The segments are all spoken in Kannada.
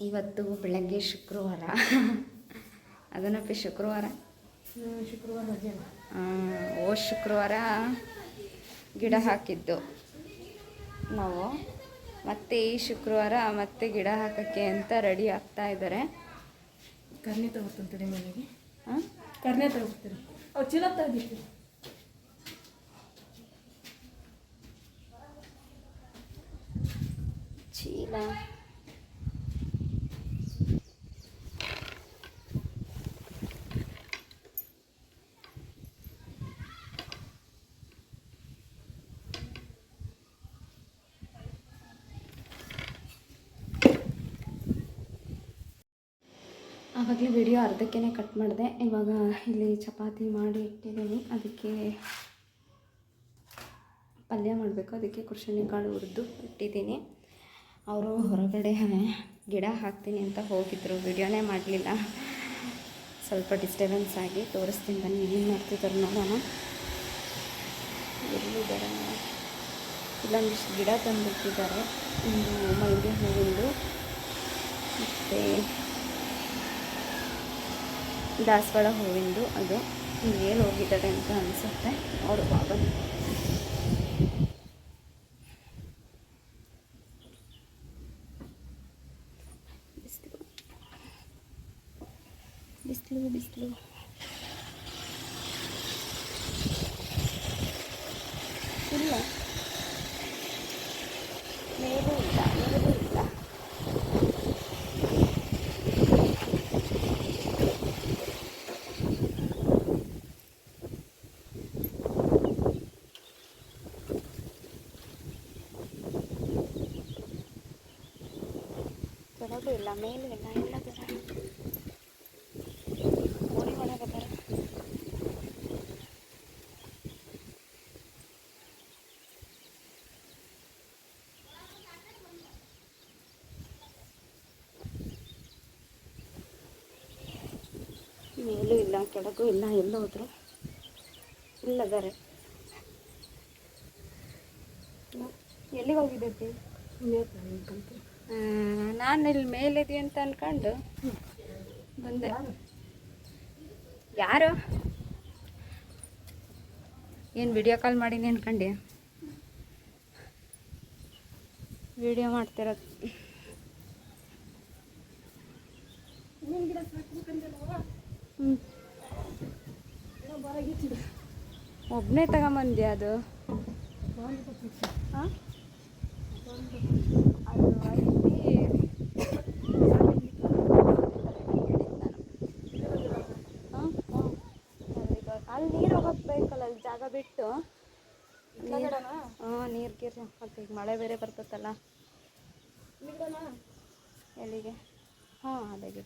ಇವತ್ತು ಬೆಳಗ್ಗೆ ಶುಕ್ರವಾರ. ಅದನ್ನಪ್ಪಿ ಶುಕ್ರವಾರ? ಶುಕ್ರವಾರ ಓ ಶುಕ್ರವಾರ ಗಿಡ ಹಾಕಿದ್ದು. ನಾವು. ಮತ್ತೆ ಈ ಶುಕ್ರವಾರ ಮತ್ತೆ ಗಿಡ ಹಾಕೋಕ್ಕೆ ಅಂತ ರೆಡಿ ಆಗ್ತಾ ಇದ್ದಾರೆ ಕರ್ನೆ ತಗೋತೀನಿ ಮನೆಗೆ. ಹಾಂ ಕರ್ನೆ ತಗೋತೀರಿ? ಅವು ಚೀಲ ತೆಗ್ದಿತ್ತು ಚೀಲ? ಆವಾಗಲೇ ವಿಡಿಯೋ ಅರ್ಧಕ್ಕೇ ಕಟ್ ಮಾಡಿದೆ. ಇವಾಗ ಇಲ್ಲಿ ಚಪಾತಿ ಮಾಡಿ ಇಟ್ಟಿದ್ದೀನಿ. ಅದಕ್ಕೆ ಪಲ್ಯ ಮಾಡಬೇಕು. ಅದಕ್ಕೆ ಕಾಳು ಹುರಿದು ಇಟ್ಟಿದ್ದೀನಿ. ಅವರು ಹೊರಗಡೆ ಗಿಡ ಹಾಕ್ತೀನಿ ಅಂತ ಹೋಗಿದ್ದರು ವಿಡಿಯೋನೇ ಮಾಡಲಿಲ್ಲ. ಸ್ವಲ್ಪ ಡಿಸ್ಟರ್ಬೆನ್ಸ್ ಆಗಿ ತೋರಿಸ್ತೀನಿ ಬನ್ನಿ. ಏನು ಮಾಡ್ತಿದ್ದಾರೆ ನೋಡೋಣ. ಇಲ್ಲ ಇಲ್ಲೊಂದಿಷ್ಟು ಗಿಡ ತಂದಿಟ್ಟಿದ್ದಾರೆ. ಒಂದು ಮಲ್ಲಿಗೆ ಹೂವಿಂದು. ಮತ್ತು ದಾಸವಾಳ ಹೂವಿಂದು ಅದು ಏನು ಹೋಗಿದ್ದಾರೆ ಅಂತ ಅನಿಸುತ್ತೆ. ನೋಡುವ ಬನ್ನಿ ಬಿಸಿಲು. ಬಿಸಿಲು ಇಲ್ಲ. ಮೇಲೂ ಇಲ್ಲ ಕೆಳಗೂ ಇಲ್ಲ ಮೇಲೂ ಇಲ್ಲ ಇಲ್ಲ ದರ ಓಡಿ ಒಳಗದಾರ ಮೇಲೂ ಇಲ್ಲ ಕೆಳಗೂ ಇಲ್ಲ ಎಲ್ಲ ಹೋದ್ರು ಇಲ್ಲದಾರೆ ಎಲ್ಲಿಗೆ ಹೋಗಿದ್ದೈತಿ ನಾನು ಇಲ್ಲಿ ಮೇಲಿದೆ ಅಂತ ಅನ್ಕೊಂಡು ಬಂದೆ. ಯಾರು? ಏನು ವಿಡಿಯೋ ಕಾಲ್ ಮಾಡೀನಿ ಅನ್ಕೊಂಡೆ? ವಿಡಿಯೋ ಮಾಡ್ತಿರೋದು ಹ್ಞೂ ಒಬ್ಬನೇ ತಗೊಂಬಂದ್ಯಾ ಅದು? ಹಾಂ ಅದು ಹಾಂ ಅಲ್ಲಿ ನೀರು ಹೋಗಕ್ಕೆ ಬೇಕಲ್ಲ ಅಲ್ಲಿ ಜಾಗ ಬಿಟ್ಟು ಹಾಂ ನೀರು ಗೀರು ಮತ್ತೆ ಈಗ ಮಳೆ ಬೇರೆ ಬರ್ತೈತಲ್ಲ ಎಲ್ಲಿಗೆ ಹಾಂ ಅದಾಗಿ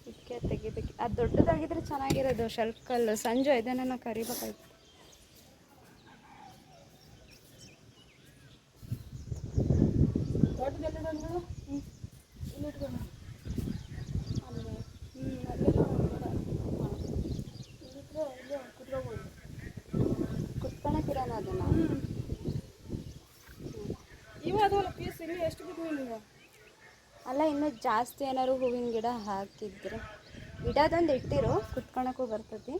ಇದಕ್ಕೆ ತೆಗಿಬೇಕು ಅದು ದೊಡ್ಡದಾಗಿದ್ರೆ ಚೆನ್ನಾಗಿರೋದು ಶೆಲ್ಫ್ ಕಲ್ಲು ಸಂಜೆ ಇದನ್ನ ಕರಿಬೇಕಾಯ್ತು ತೋಟದಲ್ಲಿಡ ನೋಡು ಹ್ಞೂ ಇಲ್ಲಿ ಇಟ್ಕೊಂಡು ಅಲ್ಲಿ ಹ್ಞೂ ಅಲ್ಲೆಲ್ಲ ಬೇಡ ಇಲ್ಲಿಟ್ರೆ ಇಲ್ಲೇ ಕುತ್ಕೋಬೋದು ಕುತ್ಕೊಳಕ್ಕಿರೋಣ ಅದನ್ನು ಇವ ಅದಲ್ಲ ಪೀಸ್ ಇಲ್ಲಿ ಎಷ್ಟು ಬಿದ್ದು ನೀವು ಜಾಸ್ತಿ ಏನಾದ್ರು ಹೂವಿನ ಗಿಡ ಹಾಕಿದ್ರೆ ಗಿಡದೊಂದು ಇಟ್ಟಿರು, ಕುತ್ಕೊಳಕ್ಕೂ ಬರ್ತತಿ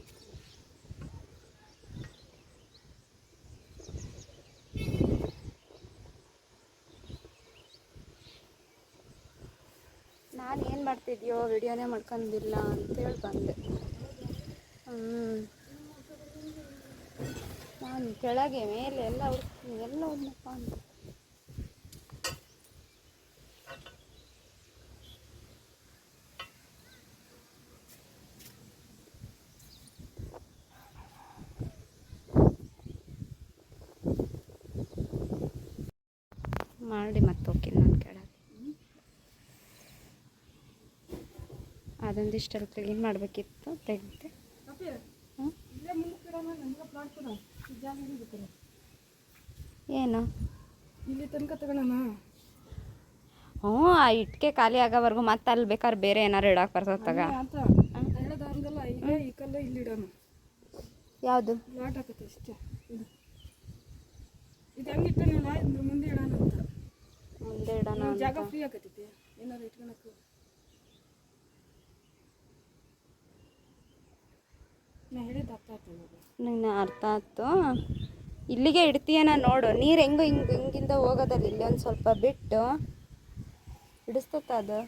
ನಾನು ಏನು ಮಾಡ್ತಿದ್ಯೋ ವಿಡಿಯೋನೇ ಮಾಡ್ಕೊಂಡಿಲ್ಲ ಅಂತೇಳಿ ಬಂದೆ. ಹ್ಞೂ ನಾನು ಕೆಳಗೆ ಮೇಲೆ ಎಲ್ಲ ಹುಡುಕ್ತೀನಿ ಎಲ್ಲ ಹೋದ್ನಪ್ಪ ಅಂತ ಮಾಡಿ ಮತ್ತೆ ಹೋಗಿಲ್ಲ ನಾನು ಕೆಳಗೆ ಅದೊಂದಿಷ್ಟಲ್ಲಿ ಕ್ಲೀನ್ ಮಾಡಬೇಕಿತ್ತು ತೆಗೆದೆ ಅಪ್ಪಿ ಹ್ಞೂ ಇಲ್ಲೇ ಮುಂದಕ್ಕೆ ಇಡೋಣ ನಮ್ಗೆ ಪ್ಲಾಟ್ ಕೊಡ ಕ್ಲೀನ್ ಮಾಡಬೇಕಿತ್ತು ತೆಗೆದು? ಏನು? ಇಲ್ಲಿ ತನಕ ತಗೋಣ ಹ್ಞೂ ಆ ಇಟ್ಕೆ ಖಾಲಿ ಆಗೋವರೆಗೂ ಮತ್ತೆ ಅಲ್ಲಿ ಬೇಕಾದ್ರೆ ಬೇರೆ ಏನಾದ್ರು ಇಡಕ್ಕೆ ಬರ್ತದಾಗ ಇಡೋಣ. ಯಾವುದು? ಅಷ್ಟೇ. ಇದು. ನೀವು ಮುಂದೆ ಇಡೋಣ ಅಂತ. ಮುಂದೆ ಇಡೋಣ ಜಾಗ ಫ್ರೀ ಆಗತೈತಿ ಏನಾರು ಇಟ್ಕೊಳಕ್ಕೆ ನಾ ಹೇಳಿದ್ದು ಅರ್ಥ ಆಯ್ತು ನನಗೆ ನಂಗೆ? ಅರ್ಥ ಆಯ್ತು. ಇಲ್ಲಿಗೆ ಇಡ್ತೀಯನ ನೋಡು. ನೀರು ಹೆಂಗು ಹಿಂಗೆ ಹಿಂಗಿಂದ ಹೋಗೋದಲ್ಲ ಇಲ್ಲಿ ಒಂದು ಸ್ವಲ್ಪ ಬಿಟ್ಟು. ಹಿಡಿಸ್ತತ್ತ ಅದು.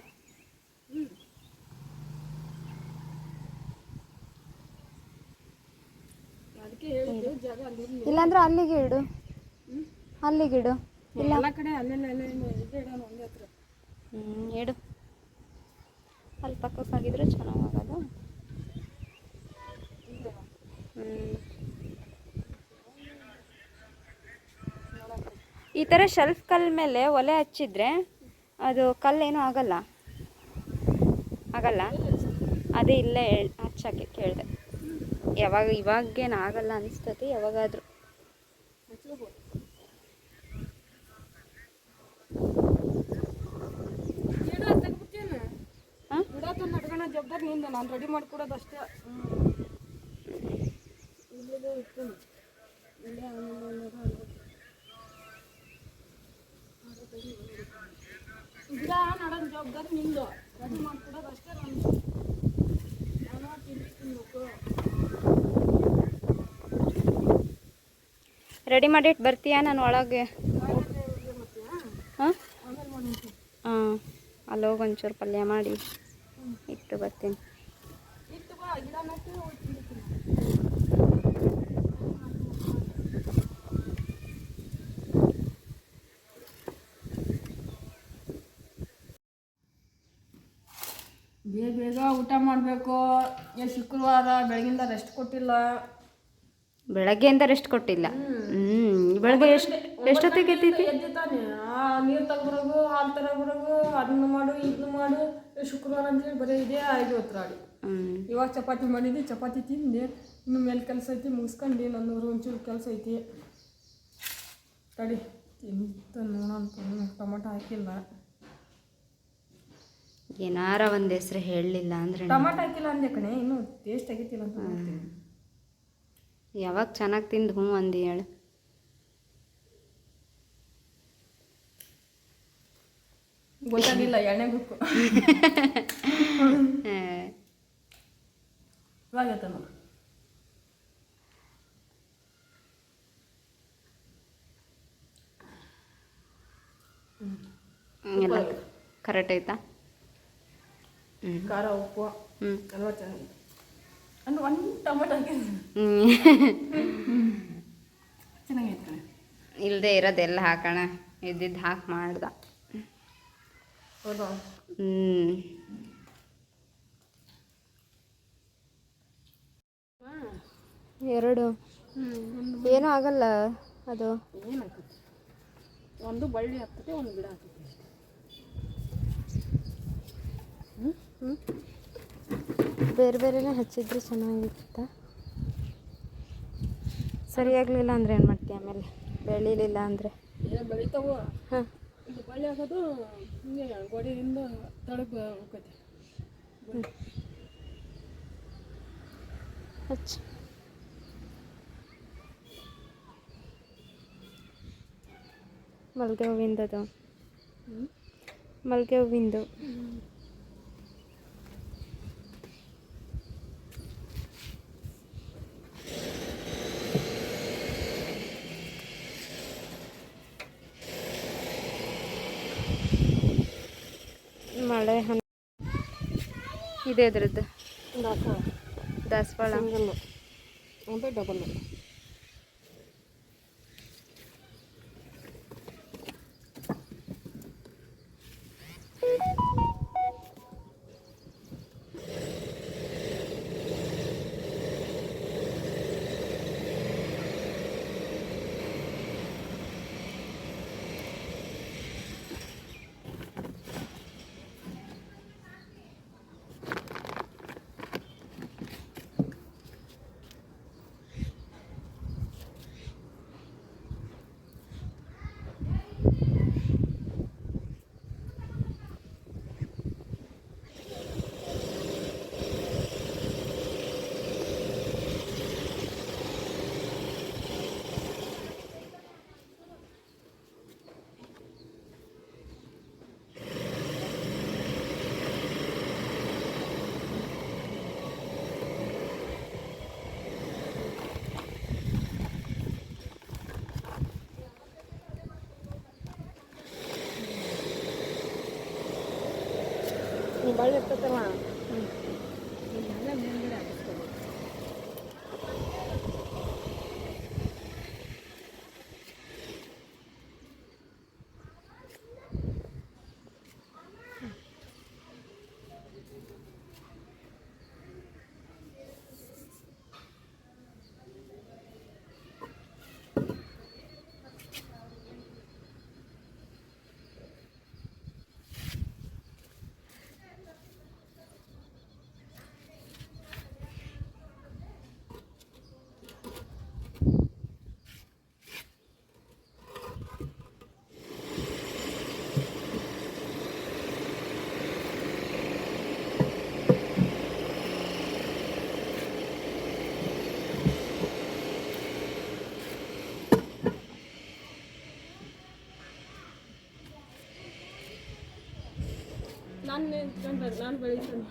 ಇಲ್ಲಾಂದ್ರೆ ಅಲ್ಲಿಗೆ ಇಡು. ಅಲ್ಲಿಗೆ ಇಡು. ಇಲ್ಲ. ಹ್ಞೂ ಇಡು. ಅಲ್ಲಿ ಪಕ್ಕಕ್ಕಾಗಿದ್ರೆ ಚೆನ್ನಾಗಾಗೋದು ಈ ಥರ ಶೆಲ್ಫ್ ಕಲ್ ಮೇಲೆ ಒಲೆ ಹಚ್ಚಿದ್ರೆ ಅದು ಕಲ್ಲೇನೂ ಆಗಲ್ಲ. ಆಗಲ್ಲ? ಅದೇ ಇಲ್ಲೇ ಹೇಳಿ ಹಚ್ಚಕ್ಕೆ ಕೇಳಿದೆ. ಯಾವಾಗ ಇವಾಗೇನು ಆಗಲ್ಲ ಅನಿಸ್ತತಿ ಯಾವಾಗಾದರೂ. ಹಾಂ? ನಾನು ರೆಡಿ ಮಾಡ್ಕೊಡೋದು ಅಷ್ಟೇ ಗಿಡ ನಡೋದು ಜವಾಬ್ದಾರಿ ನಿಂದು ರೆಡಿ ಮಾಡ್ಕೊಡೋದು ಅಷ್ಟೇ ನಾನು ತಿಂದು ತಿನ್ಬೇಕು ರೆಡಿ ಮಾಡಿಟ್ಟು ಬರ್ತೀಯಾ ನಾನು ಒಳಗೆ? ಹಾಂ? ಹಾಂ ಅಲ್ಲಿ ಹೋಗಿ ಒಂಚೂರು ಪಲ್ಯ ಮಾಡಿ ಇಟ್ಟು ಬರ್ತೀನಿ. ಬೇಗ ಊಟ ಮಾಡಬೇಕು. ಶುಕ್ರವಾರ ಬೆಳಗಿಂದ ರೆಸ್ಟ್ ಕೊಟ್ಟಿಲ್ಲ. ಬೆಳಗ್ಗೆಯಿಂದ ರೆಸ್ಟ್ ಕೊಟ್ಟಿಲ್ಲ. ಹ್ಞೂ ಬೆಳಗ್ಗೆ ಎಷ್ಟು ಎಷ್ಟೊತ್ತಿಗೆ ಎತ್ತೈತಿ ನೀರು ತಗೊಬರೋಗು ಹಾಲು ತಗೊಬರೋಗು ಅದನ್ನ ಮಾಡು ಇದನ್ನು ಮಾಡು. ಶುಕ್ರವಾರ ಅಂತೇಳಿ ಬರೀ ಇದೇ ಹೊತ್ರಾಡಿ ಹ್ಞೂ ಇವಾಗ ಚಪಾತಿ ಮಾಡಿದ್ದೆ ಚಪಾತಿ ತಿಂದೆ. ಇನ್ನು ಮೇಲೆ ಕೆಲಸ ಐತಿ ಮುಗಿಸ್ಕೊಂಡು. ನನ್ನೂರು ಒಂಚೂರು ಕೆಲಸ ಐತಿ. ತಡಿ ತಿಂತ ನೋಡೋಣ ಟೊಮೊಟೊ ಹಾಕಿಲ್ಲ. ಏನಾರ ಒಂದು ಹೆಸರು ಹೇಳಲಿಲ್ಲ ಅಂದರೆ ಟೊಮಾಟೊ ಹಾಕಿಲ್ಲ ಅಂದೆ ಕಣೆ ಇನ್ನು ಟೇಸ್ಟ್ ಆಗಿತ್ತಿಲ್ಲ ಅಂತ ಯಾವಾಗ ಚೆನ್ನಾಗಿ ತಿಂದು ಹ್ಞೂ ಅಂದು ಹೇಳು. ಗೊತ್ತಾಗಿಲ್ಲ ಎಣ್ಣೆ ಗುಕ್ಕು ಆ, ಇವಾಗ ಎಲ್ಲ ಕರೆಕ್ಟ್ ಐತಾ? ಹ್ಞೂ ಖಾರ ಉಪ್ಪು ಹ್ಞೂ ಚೆನ್ನಾಗಿತ್ತು ಅಂದ್ರೆ ಒಂದು ಟೊಮೆಟೊ ಚೆನ್ನಾಗಿತ್ತು ಕಣೆ ಇಲ್ಲದೆ ಇರೋದೆಲ್ಲ ಹಾಕೋಣ. ಇದ್ದಿದ್ದು ಹಾಕಿ ಮಾಡ್ದ. ಹೌದಾ ಹ್ಞೂ ಎರಡು. ಹ್ಞೂ ಏನೂ ಆಗಲ್ಲ ಅದು. ಏನಾಗ್ತದೆ? ಒಂದು ಬಳ್ಳಿ ಹತ್ತತೆ ಒಂದು ಗಿಡ ಹಾಕ್ತೈತಿ ಅಷ್ಟೇ. ಹ್ಞೂ ಬೇರೆ ಬೇರೆನೇ ಹಚ್ಚಿದ್ರೆ ಚೆನ್ನಾಗಿತ್ತ ಸರಿಯಾಗಲಿಲ್ಲ ಅಂದರೆ ಏನು ಮಾಡ್ತೀಯ ಆಮೇಲೆ? ಬೆಳಿಲಿಲ್ಲ ಅಂದರೆ? ಹಾಂ. ಹಚ್ಚ. ಮಲ್ಲಿಗೆ ಹೂವಿಂದದು? ಮಲ್ಲಿಗೆ ಹೂವಿಂದು? ಮಳೆ ಹಣ್ಣು. ಇದೆ ಅದ್ರದ್ದು ದಾಸವಾಳ. ಡಬಲ್ ದಾಸವಾಳ ಸಿಂಗಲ್ಲು ಒಂದು ಡಬಲ್ಲು ಬಳ್ಳಿ ಇರ್ತೈತಲ್ಲ ನಾನು ನಿಂತ್ಕೊಂಡ್ರೆ ನಾನು ಬೆಳಿತೀನಿ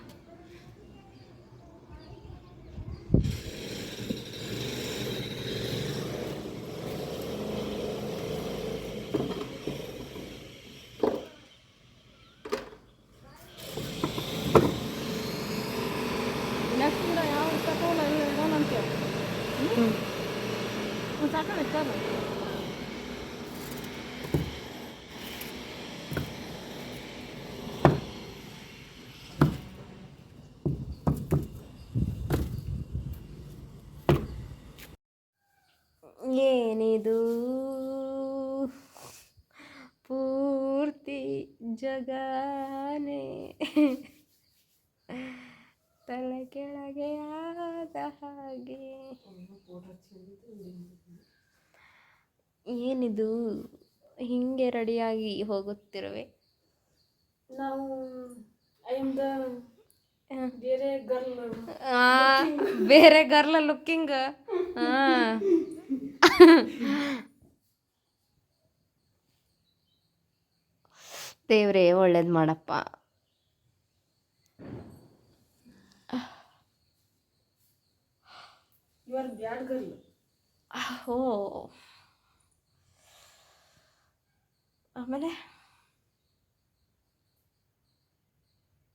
ನೆಕ್ಸ್ಟ್ ಗಿಡ ಯಾವ ತಗೊಂಡು ಅಲ್ಲಿ ಇಡೋಣಂತೆ ಒಂದು ಸಾಕಲ್ಲ ಇಟ್ಟಾರ ಏನಿದು ಪೂರ್ತಿ ಜಗಾನೆ. ತಲೆ ಕೆಳಗೆ ಆದ ಹಾಗೆ. ಏನಿದು? ಹಿಂಗೆ ರೆಡಿಯಾಗಿ ಹೋಗುತ್ತಿರುವೆ. ನಾವು ಐ ಆಮ್ ದ ಬೇರೆ ಗರ್ಲ್ ಬೇರೆ ಗರ್ಲ್ ಲುಕ್ಕಿಂಗ್. ಹಾಂ. ದೇವ್ರೇ ಒಳ್ಳೇದು ಮಾಡಪ್ಪ. You are bad girl. ಓ. ಆಮೇಲೆ?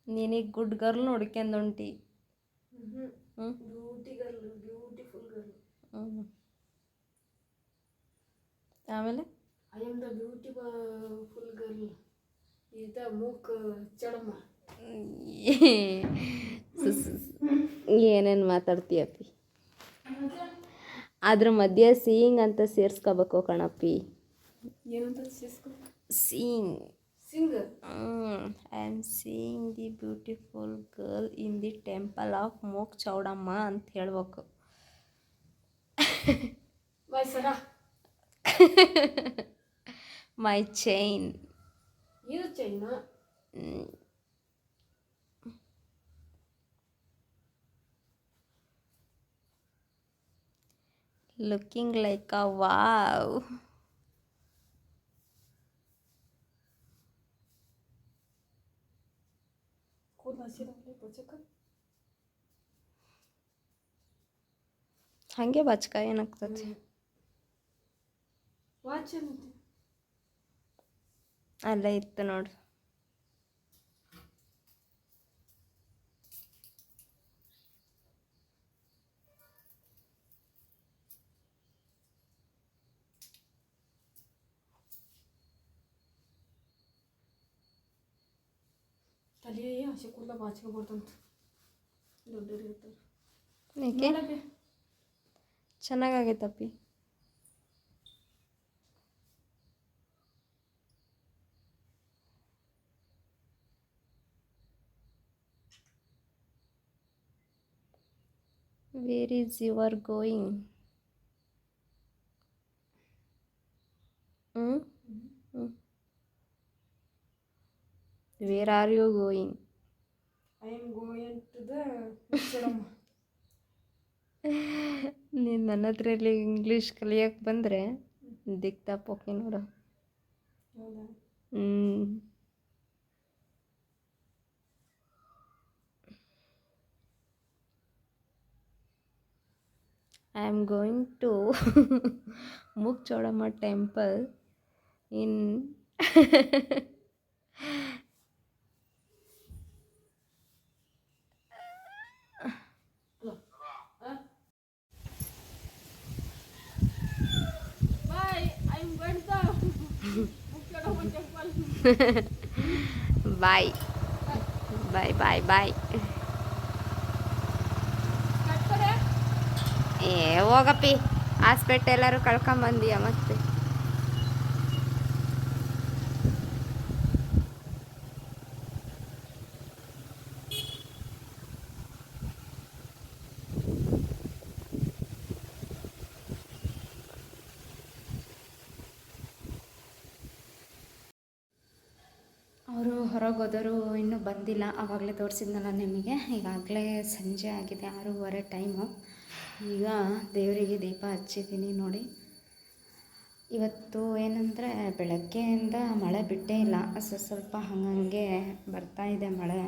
ನೀನೀಗ ಗುಡ್ ಗರ್ಲ್ ನೋಡ್ಕೊಂಡು ಹೊಂಟಿ ಹ್ಞೂ ಬ್ಯೂಟಿ ಗರ್ಲ್ ಬ್ಯೂಟಿಫುಲ್ ಗರ್ಲ್. ಹ್ಞೂ ಆಮೇಲೆ? I am the beautiful girl ಇದ ಮೂಕ್ ಚಡಮ್ಮ ಏನೇನು ಮಾತಾಡ್ತೀಯಪ್ಪಿ ಅದ್ರ ಮಧ್ಯೆ ಸೀಯಿಂಗ್ ಅಂತ ಸೇರಿಸ್ಕೋಬೇಕು ಕಣಪ್ಪಿ. ಏನಂತ ಅಂತ seeing sing I am seeing the beautiful girl in the temple of MOOC Chowdamma ಅಂತ ಹೇಳ್ಬೇಕು. ಬಾಯ್ ಮೈ ಚೈನ್ ಇದು chain looking like uh wow ಕೂದಲು ಹಸಿರಾಗಲಿ ಬಚಕ ಹಾಗೆ ಬಚ್ಕ ಏನಾಗ್ತದೆ ವಾಚ್ ಏನಂತೆ ಅಲ್ಲೇ ಇತ್ತು ನೋಡು ತಲೆ ಹಸಿ ಕೂದಲ ಬಾಚ್ಕೊಬಾರ್ದಂತ ದೊಡ್ಡವ್ರು ಇರ್ತಾರೆ ಏಕೆ ನೋಡಪ್ಪಿ. ಚೆನ್ನಾಗಾಗೈತಪ್ಪಿ where is you are going where are you going ನೀನು ನನ್ನ ಹತ್ರ ಇಲ್ಲಿ ಇಂಗ್ಲೀಷ್ ಕಲಿಯೋಕ್ಕೆ ಬಂದರೆ ದಿಕ್ತಾ ಪೋಕಿ ನೋಡು. ಹ್ಞೂ I am going to Mukchodama temple in bye. Bye bye bye. ಏ, ಹೋಗಪ್ಪಿ. ಹಾಸ್ಪೆಟ್ ಎಲ್ಲರೂ ಕಳ್ಕೊಂಬಂದೀಯ ಮತ್ತೆ? ಅವರು ಹೊರಗೋದರು ಇನ್ನೂ ಬಂದಿಲ್ಲ. ಆವಾಗಲೇ ತೋರಿಸಿದ್ನಲ್ಲ ನಿಮಗೆ. ಈಗಾಗಲೇ ಸಂಜೆ ಆಗಿದೆ, ಆರೂವರೆ ಟೈಮು. ಈಗ ದೇವರಿಗೆ ದೀಪ ಹಚ್ಚಿದ್ದೀನಿ ನೋಡಿ. ಇವತ್ತು ಏನಂದರೆ ಬೆಳಗ್ಗೆಯಿಂದ ಮಳೆ ಬಿಟ್ಟೇ ಇಲ್ಲ. ಸ ಸ್ವಲ್ಪ ಹಂಗಂಗೆ ಬರ್ತಾ ಇದೆ ಮಳೆ.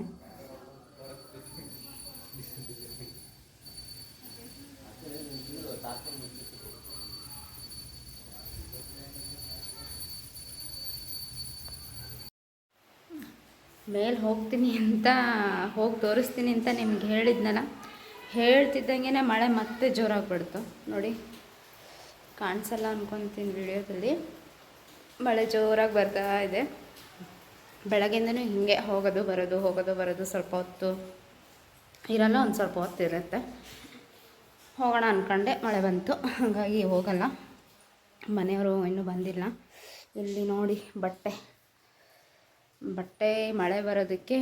ಮೇಲೆ ಹೋಗ್ತೀನಿ ಅಂತ, ಹೋಗಿ ತೋರಿಸ್ತೀನಿ ಅಂತ ನಿಮ್ಗೆ ಹೇಳಿದ್ನಲ್ಲ. ಹೇಳ್ತಿದ್ದಂಗೆ ಮಳೆ ಮತ್ತೆ ಜೋರಾಗ್ಬಿಡ್ತು ನೋಡಿ, ಕಾಣಿಸಲ್ಲ ಅಂದ್ಕೊತೀನಿ ವಿಡಿಯೋದಲ್ಲಿ. ಮಳೆ ಜೋರಾಗಿ ಬರ್ತಾ ಇದೆ. ಬೆಳಗ್ಗೆಯಿಂದನೂ ಹಿಂಗೆ ಹೋಗೋದು, ಬರೋದು ಹೋಗೋದು, ಬರೋದು ಸ್ವಲ್ಪ ಹೊತ್ತು. ಇರಲ್ಲ, ಒಂದು ಸ್ವಲ್ಪ ಹೊತ್ತು ಇರುತ್ತೆ. ಹೋಗೋಣ ಅಂದ್ಕೊಂಡೆ ಮಳೆ ಬಂತು. ಹಾಗಾಗಿ ಹೋಗಲ್ಲ. ಮನೆಯವರು ಇನ್ನೂ ಬಂದಿಲ್ಲ. ಇಲ್ಲಿ ನೋಡಿ, ಬಟ್ಟೆ. ಬಟ್ಟೆ ಮಳೆ ಬರೋದಕ್ಕೆ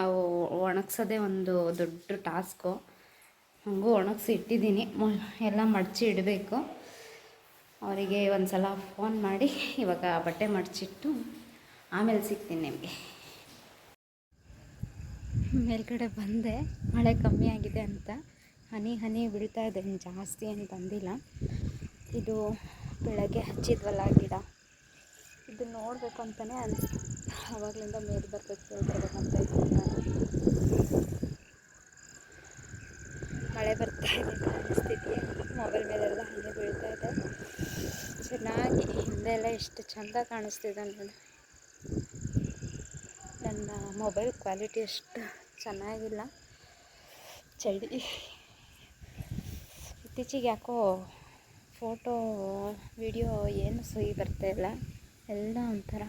ಅವು ಒಣಗ್ಸೋದೇ ಒಂದು ದೊಡ್ಡ ಟಾಸ್ಕು. ಹಾಗೂ ಒಣಗಿಸಿ ಇಟ್ಟಿದ್ದೀನಿ. ಎಲ್ಲ ಮಡಚಿ ಇಡಬೇಕು. ಅವರಿಗೆ ಒಂದು ಸಲ ಫೋನ್ ಮಾಡಿ, ಇವಾಗ ಬಟ್ಟೆ ಮಡಚಿಟ್ಟು ಆಮೇಲೆ ಸಿಗ್ತೀನಿ ನಿಮಗೆ. ಮೇಲ್ಗಡೆ ಬಂದೆ. ಮಳೆ ಕಮ್ಮಿ ಆಗಿದೆ ಅಂತ. ಹನಿ ಹನಿ ಬೀಳ್ತಾ ಇದೆ. ಜಾಸ್ತಿ ಏನು ಬಂದಿಲ್ಲ. ಇದು ಬೆಳಗ್ಗೆ ಹಚ್ಚಿದ್ವಲ್ಲ ಗಿಡ. ಇದು ನೋಡಬೇಕು ಅಂತಲೇ ಅನಿಸ್ತು ಆವಾಗಲಿಂದ ಮೇಲೆ ಬರಬೇಕು ಅಂತ ಇದ್ದೀನಿ ಮಳೆ ಬರ್ತಾ ಇದೆ ಕಾಣಿಸ್ತಿದೆಯಾ ಮೊಬೈಲ್ ಮೇಲೆಲ್ಲ ಹಾಗೆ ಬೀಳ್ತಾ ಇದೆ. ಚೆನ್ನಾಗಿ ಹಿಂದೆಲ್ಲ ಎಷ್ಟು ಚೆಂದ ಕಾಣಿಸ್ತಿದೆ ನೋಡಿ. ನನ್ನ ಮೊಬೈಲ್ ಕ್ವಾಲಿಟಿ ಅಷ್ಟು ಚೆನ್ನಾಗಿಲ್ಲ. ಚಳಿ. ಇತ್ತೀಚೆಗೆ ಯಾಕೋ ಫೋಟೋ ವಿಡಿಯೋ ಏನು ಸಹಿ ಇಲ್ಲ. ಎಲ್ಲ ಒಂಥರ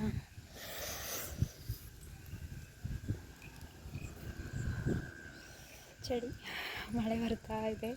ಚಳಿ. ಮಳೆ ಬರ್ತಾ ಇದೆ.